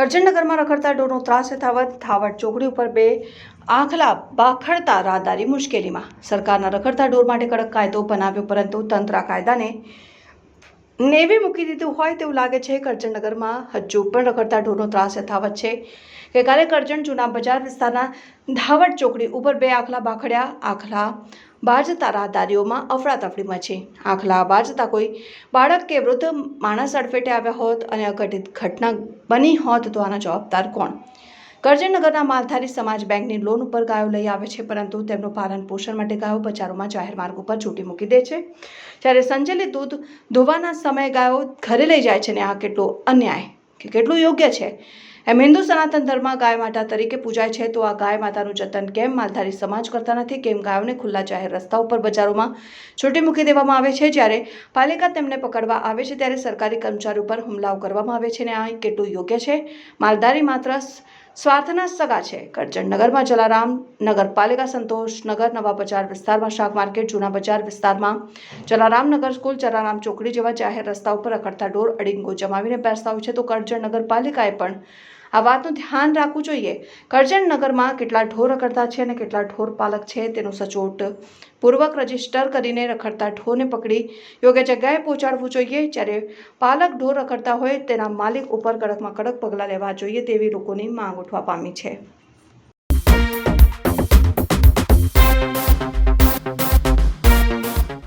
કરજણનગરમાં રખડતા ઢોરનો ત્રાસ યથાવત થાવટ ચોકડી ઉપર બે આંખલા બાખડતા રાહદારી મુશ્કેલીમાં. સરકારના રખડતા ઢોર માટે કડક કાયદો બનાવ્યો, પરંતુ તંત્ર કાયદાને નેવે મૂકી દીધું હોય તેવું લાગે છે કરજણનગરમાં હજુ પણ રખડતા ઢોરનો ત્રાસ યથાવત છે. ગઈકાલે કરજણ જૂના બજાર વિસ્તારના ધાવટ ચોકડી ઉપર બે આખલા બાખડ્યા. આખલા બાજતા રાહદારીઓમાં અફડાતફડી મચી આખલા બાજતા કોઈ બાળક કે વૃદ્ધ માણસ અડફેટે આવ્યા હોત અને અઘટિત ઘટના બની હોત તો આના જવાબદાર કોણ? કરજણનગરના માલધારી સમાજ બેંકની લોન ઉપર ગાયો લઈ આવે છે, પરંતુ તેમનું પાલન પોષણ માટે ગાયો બજારોમાં જાહેર માર્ગ ઉપર છૂટી મૂકી દે છે. જ્યારે સંજલિત દૂધ ધોવાના સમયે ગાયો ઘરે લઈ જાય છે ને આ કેટલો અન્યાય કે કેટલું યોગ્ય છે? એમ હિન્દુ સનાતન ધર્મ ગાય માતા તરીકે પૂજાય છે, તો આ ગાય માતાનું જતન કેમ માલધારી સમાજ કરતા નથી? કેમ ગાયોને ખુલ્લા જાહેર રસ્તા ઉપર બજારોમાં છૂટી મૂકી દેવામાં આવે છે? જ્યારે પાલિકા તેમને પકડવા આવે છે, ત્યારે સરકારી કર્મચારી ઉપર હુમલાઓ કરવામાં આવે છે ને આ કેટલું યોગ્ય છે? માલધારી માત્ર સ્વાર્થના સગા છે. કરજણનગરમાં જલારામ નગરપાલિકા સંતોષનગર નવા બજાર વિસ્તારમાં શાક માર્કેટ, જૂના બજાર વિસ્તારમાં જલારામ નગર સ્કૂલ, જલારામ ચોકડી જેવા જાહેર રસ્તા ઉપર રખડતા ઢોર અડીંગો જમાવીને બેસતા હોય છે. તો કરજણ નગરપાલિકાએ પણ આ વાતનું ધ્યાન રાખવું જોઈએ. કરજણ નગરમાં કેટલા ઢોર રખડતા છે અને કેટલા ઢોર પાલક છે તેનું સચોટ પૂર્વક રજિસ્ટર કરીને રખડતા ઢોરને પકડી યોગ્ય જગ્યાએ પહોંચાડવું જોઈએ. જ્યારે પાલક ઢોર રખડતા હોય તેના માલિક ઉપર કડકમાં કડક પગલાં લેવા જોઈએ તેવી લોકોની માંગ ઉઠવા પામી છે.